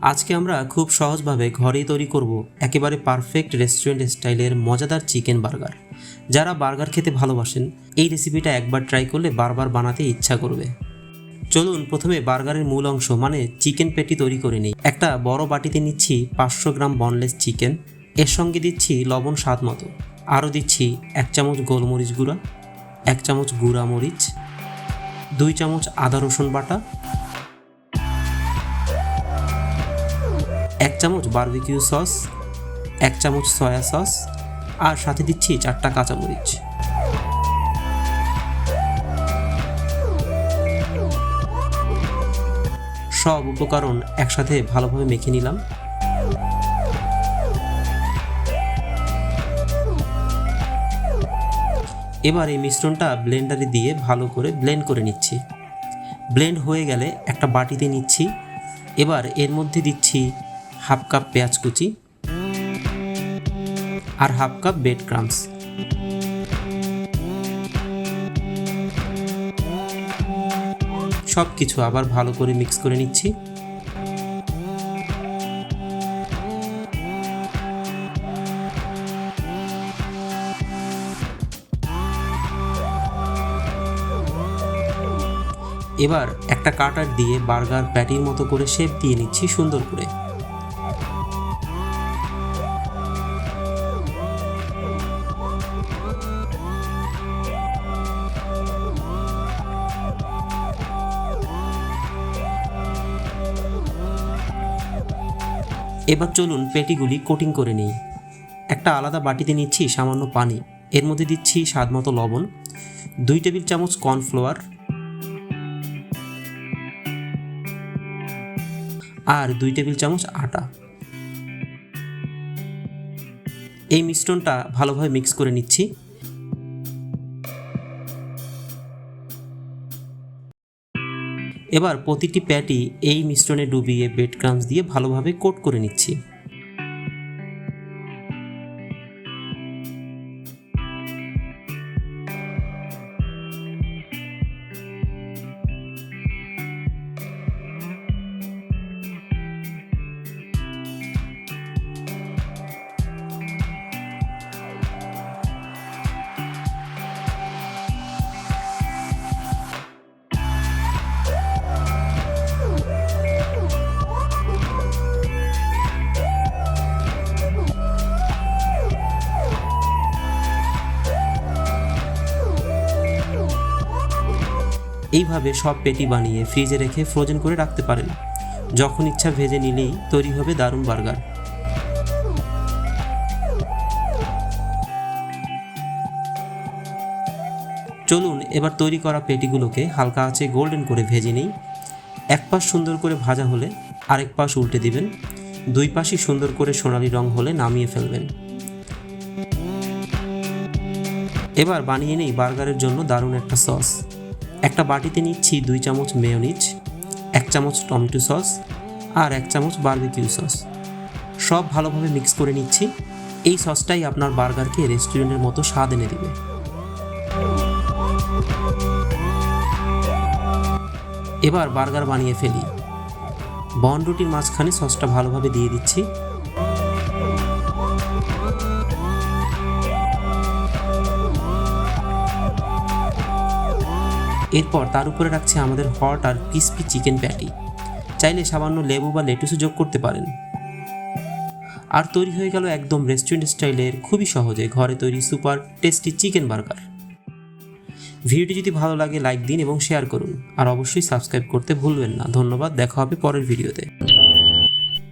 আজকে আমরা খুব সহজভাবে ঘরেই তৈরি করব একেবারে পারফেক্ট রেস্টুরেন্ট স্টাইলের মজাদার চিকেন বার্গার যারা বার্গার খেতে ভালোবাসেন, এই রেসিপিটা একবার ট্রাই করলে বারবার বানাতে ইচ্ছা করবে। চলুন প্রথমে বার্গারের মূল অংশ মানে চিকেন পেটি তৈরি করে নিই। একটা বড় বাটিতে নিচ্ছি পাঁচশো গ্রাম বনলেস চিকেন এর সঙ্গে দিচ্ছি লবণ স্বাদ মতো। আরও দিচ্ছি এক চামচ গোলমরিচ গুঁড়া, এক চামচ গুঁড়া মরিচ, দুই চামচ আদা রসুন বাটা এক চামচ বারবিকিউ সস এক চামচ সয়া সস আর সাথে দিচ্ছি চারটা কাঁচামরিচ। সব উপকরণ একসাথে ভালোভাবে মেখে নিলাম। এবার এই মিশ্রণটা ব্লেন্ডারে দিয়ে ভালো করে ব্লেন্ড করে নিচ্ছি। ব্লেন্ড হয়ে গেলে একটা বাটিতে নিচ্ছি। এবার এর মধ্যে দিচ্ছি হাফ কাপ পেঁয়াজ কুচি আর হাফ কাপ বেড ক্রামস সব কিছু আবার ভালো করে মিক্স করে নিচ্ছি। এবার একটা কাটার দিয়ে বার্গার প্যাটির মতো করে শেপ দিয়ে নিচ্ছি সুন্দর করে। এবার চলুন পেটিগুলি কোটিং করে নিই। একটা আলাদা বাটিতে নিচ্ছি সামান্য পানি। এর মধ্যে দিচ্ছি স্বাদ মতো লবণ, দুই টেবিল চামচ কর্নফ্লাওয়ার আর দুই টেবিল চামচ আটা। এই মিশ্রণটা ভালোভাবে মিক্স করে নিচ্ছি। এবার প্রতিটি প্যাটি এই মিশ্রণে ডুবিয়ে বেড ক্রামস দিয়ে ভালোভাবে কোট করে নিচ্ছি। এইভাবে সব পেটি বানিয়ে ফ্রিজে রেখে ফ্রোজেন করে রাখতে পারেন। যখন ইচ্ছা ভেজে নিলেই তৈরি হবে দারুণ বার্গার। চলুন এবার তৈরি করা পেটিগুলোকে হালকা আঁচে গোল্ডেন করে ভেজে নিই। এক পাশ সুন্দর করে ভাজা হলে আরেক পাশ উল্টে দিবেন। দুই পাশই সুন্দর করে সোনালি রং হলে নামিয়ে ফেলবেন। এবার বানিয়ে নিই বার্গারের জন্য দারুণ একটা সস। একটা বাটিতে নিচ্ছি দুই চামচ মেয়োনিজ এক চামচ টমেটো সস আর এক চামচ বারবিকিউ সস সব ভালোভাবে মিক্স করে নিচ্ছি। এই সসটাই আপনার বার্গারকে রেস্টুরেন্টের মতো স্বাদ এনে দিবে। এবার বার্গার বানিয়ে ফেলি। বন রুটির মাঝখানে সসটা ভালোভাবে দিয়ে দিচ্ছি। এরপর তার উপরে রাখছি আমাদের হট আর ক্রিস্পি চিকেন প্যাটি। চাইলে সামান্য লেবু বা লেটুসও যোগ করতে পারেন। আর তৈরি হয়ে গেল একদম রেস্টুরেন্ট স্টাইলের খুবই সহজে ঘরে তৈরি সুপার টেস্টি চিকেন বার্গার। ভিডিওটি যদি ভালো লাগে, লাইক দিন এবং শেয়ার করুন। আর অবশ্যই সাবস্ক্রাইব করতে ভুলবেন না। ধন্যবাদ, দেখা হবে পরের ভিডিওতে।